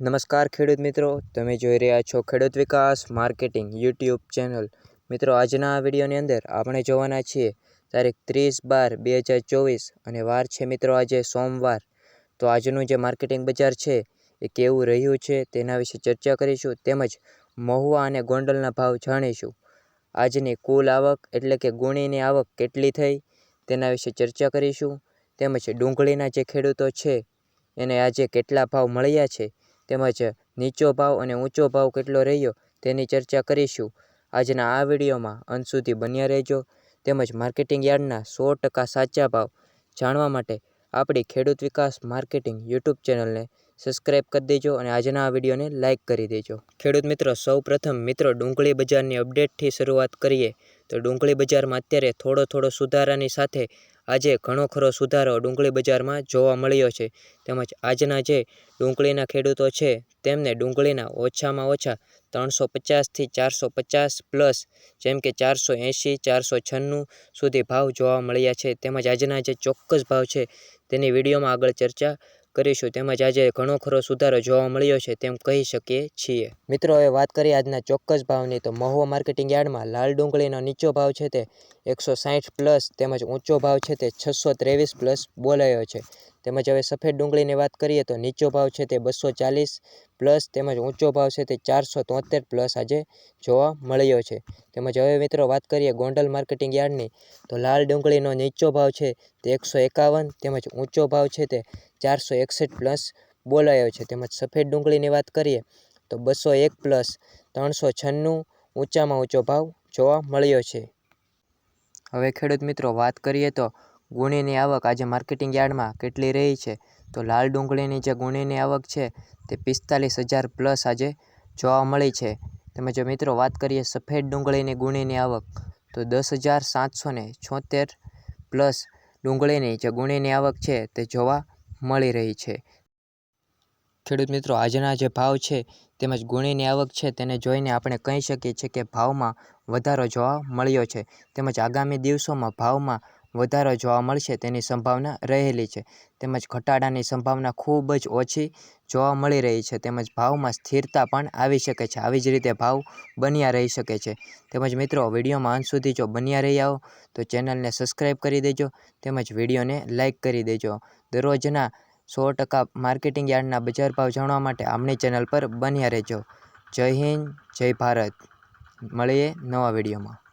નમસ્કાર ખેડૂત મિત્રો, તમે જોઈ રહ્યા છો ખેડૂત વિકાસ માર્કેટિંગ યુટ્યુબ ચેનલ. મિત્રો, આજના વિડીયોની અંદર આપણે જોવાના છીએ તારીખ ત્રીસ બાર બે હજાર ચોવીસ અને વાર છે મિત્રો આજે સોમવાર. તો આજનું જે માર્કેટિંગ બજાર છે એ કેવું રહ્યું છે તેના વિશે ચર્ચા કરીશું, તેમજ મહુવા અને ગોંડલના ભાવ જાણીશું. આજની કુલ આવક એટલે કે ગુણીની આવક કેટલી થઈ તેના વિશે ચર્ચા કરીશું, તેમજ ડુંગળીના જે ખેડૂતો છે એને આજે કેટલા ભાવ મળ્યા છે તેમજ નીચો ભાવ અને ઊંચો ભાવ કેટલો રહ્યો તેની ચર્ચા કરીશું. આજના આ વિડીયોમાં અંત સુધી બન્યા રહેજો. તેમજ માર્કેટિંગ યાર્ડના સો ટકા સાચા ભાવ જાણવા માટે આપણી ખેડૂત વિકાસ માર્કેટિંગ યુટ્યુબ ચેનલને સબસ્ક્રાઈબ કરી દેજો અને આજના આ વિડીયોને લાઇક કરી દેજો. ખેડૂત મિત્રો સૌ પ્રથમ મિત્રો, ડુંગળી બજારની અપડેટથી શરૂઆત કરીએ. તો ડુંગળી બજારમાં અત્યારે થોડો થોડો સુધારાની સાથે આજે ઘણો ખરો સુધારો ડુંગળી બજારમાં જોવા મળ્યો છે. તેમજ આજના જે ડુંગળીના ખેડૂતો છે, તેમને ડુંગળીના ઓછામાં ઓછા ત્રણસો પચાસથી ચારસો પચાસ પ્લસ, જેમ કે ચારસો એંશી, ચારસો છન્નું સુધી ભાવ જોવા મળ્યા છે. તેમજ આજના જે ચોક્કસ ભાવ છે, તેની વિડીયોમાં આગળ ચર્ચા કરીશું. તેમજ આજે ઘણો ખરો સુધારો જોવા મળ્યો છે તેમ કહી શકીએ છીએ. મિત્રો, હવે વાત કરીએ આજના ચોક્કસ ભાવની. તો મહુવા માર્કેટિંગ યાર્ડમાં લાલ ડુંગળીનો નીચો ભાવ છે તે એકસો સાઠ પ્લસ તેમજ ઊંચો ભાવ છે તે છસો ત્રેવીસ પ્લસ બોલાયો છે. તેમજ હવે સફેદ ડુંગળીની વાત કરીએ તો નીચો ભાવ છે તે બસો ચાલીસ પ્લસ તેમજ ઊંચો ભાવ છે તે ચારસો તોતેર પ્લસ આજે જોવા મળ્યો છે. તેમજ હવે મિત્રો વાત કરીએ ગોંડલ માર્કેટિંગ યાર્ડની, તો લાલ ડુંગળીનો નીચો ભાવ છે તે એકસો એકાવન તેમજ ઊંચો ભાવ છે તે ચારસો એકસઠ પ્લસ બોલાયો છે. તેમજ સફેદ ડુંગળીની વાત કરીએ તો બસો એક પ્લસ ત્રણસો છન્નું ઊંચામાં ઊંચો ભાવ જોવા મળ્યો છે. હવે ખેડૂત મિત્રો વાત કરીએ તો ગુણીની આવક આજે માર્કેટિંગ યાર્ડમાં કેટલી રહી છે? તો લાલ ડુંગળીની જે ગુણીની આવક છે, તે પિસ્તાલીસ હજાર પ્લસ આજે જોવા મળી છે. તેમજ મિત્રો વાત કરીએ સફેદ ડુંગળીની ગુણીની આવક, તો દસ હજાર સાતસો ને છોતેર પ્લસ ડુંગળીની જે ગુણીની આવક છે, તે જોવા મળી રહી છે. ખેડૂત મિત્રો, આજના જે ભાવ છે, તેમજ ગુણીની આવક છે, તેને જોઈને આપણે કહી શકીએ છીએ કે ભાવમાં વધારો જોવા મળ્યો છે. તેમજ આગામી દિવસોમાં ભાવમાં વધારો જોવા મળશે તેની સંભાવના રહેલી છે. તેમજ ઘટાડાની સંભાવના ખૂબ જ ઓછી જોવા મળી રહી છે. તેમજ ભાવમાં સ્થિરતા પણ આવી શકે છે. આવી જ રીતે ભાવ બન્યા રહી શકે છે. તેમજ મિત્રો, વિડીયોમાં અંત સુધી જો બન્યા રહ્યા હો, તો ચેનલને સબસ્ક્રાઈબ કરી દેજો. તેમજ વિડીયોને લાઇક કરી દેજો. દરરોજના સો ટકા માર્કેટિંગ યાર્ડના બજાર ભાવ જાણવા માટે આમની ચેનલ પર બન્યા રહેજો. જય હિન્દ, જય ભારત. મળીએ નવા વિડીયોમાં.